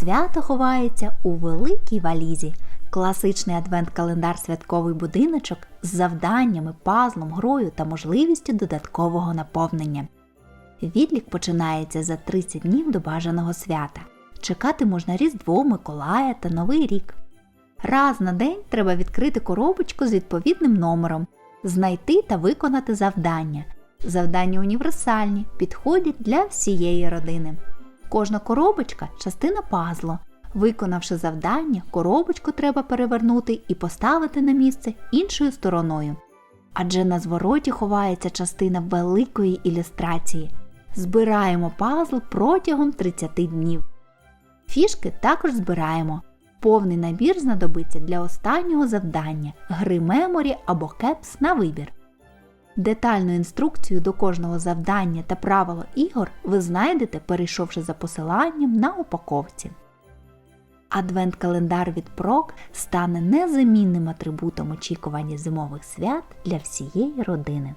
Свято ховається у великій валізі. Класичний адвент-календар святковий будиночок з завданнями, пазлом, грою та можливістю додаткового наповнення. Відлік починається за 30 днів до бажаного свята. Чекати можна Різдво, Миколая та Новий рік. Раз на день треба відкрити коробочку з відповідним номером, знайти та виконати завдання. Завдання універсальні, підходять для всієї родини. Кожна коробочка частина пазлу. Виконавши завдання, коробочку треба перевернути і поставити на місце іншою стороною. Адже на звороті ховається частина великої ілюстрації. Збираємо пазл протягом 30 днів. Фішки також збираємо. Повний набір знадобиться для останнього завдання гри меморі або кепс на вибір. Детальну інструкцію до кожного завдання та правила ігор ви знайдете, перейшовши за посиланням на упаковці. Адвент-календар від Прок стане незамінним атрибутом очікування зимових свят для всієї родини.